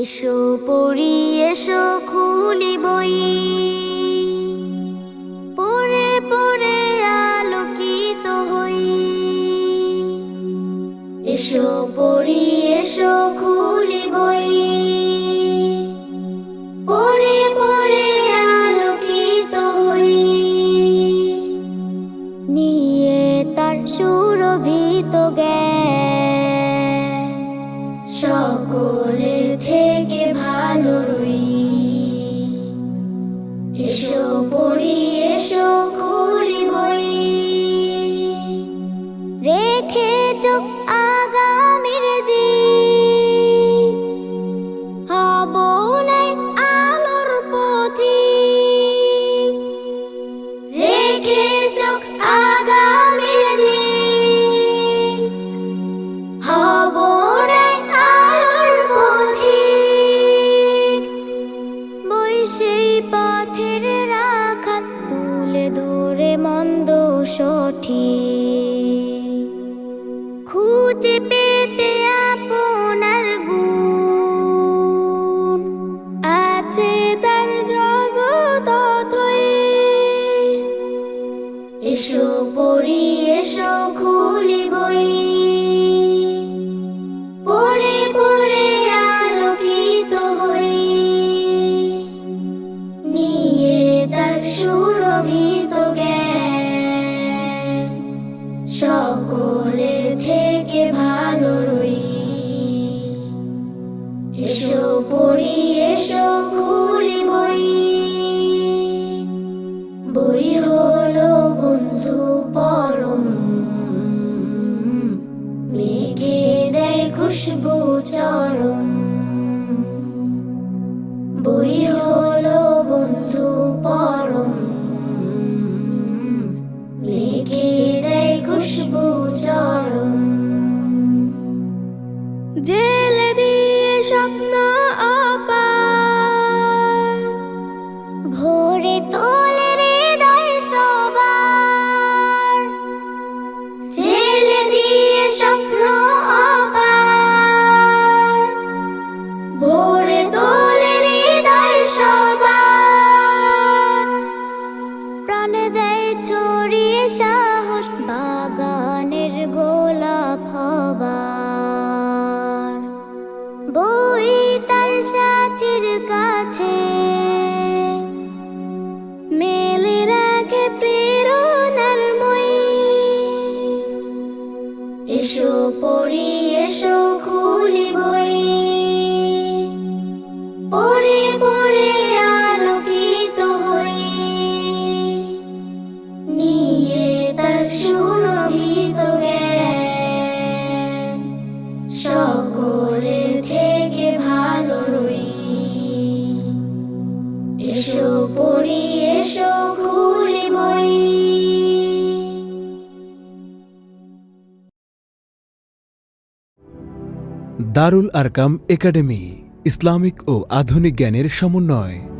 এসো পড়ি এসো। এসো পড়ি এসো খুলি বই। রেখে চোখ আগামীর মন্দ সঠিক। খুঁজে পেতে আপনার আছে তার জগত এসো পড়ি, এসো খুলি বই। আলোকিত নিয়ে তার সুরভিত জ্ঞান। সকলের থেকে ভালো রই। এসো পড়ি, এসো খুলি বই। বই হলো বন্ধু পরম। মেঘে দেয় খুশবু চরম। বই স্বপ্ন এসো পড়ি এসো খুলি বই। পড়ে পড়ে আলোকিত হই। নিয়ে তার সুরভিত দারুল আরকাম একাডেমি ইসলামিক ও আধুনিক জ্ঞানের সমন্বয়।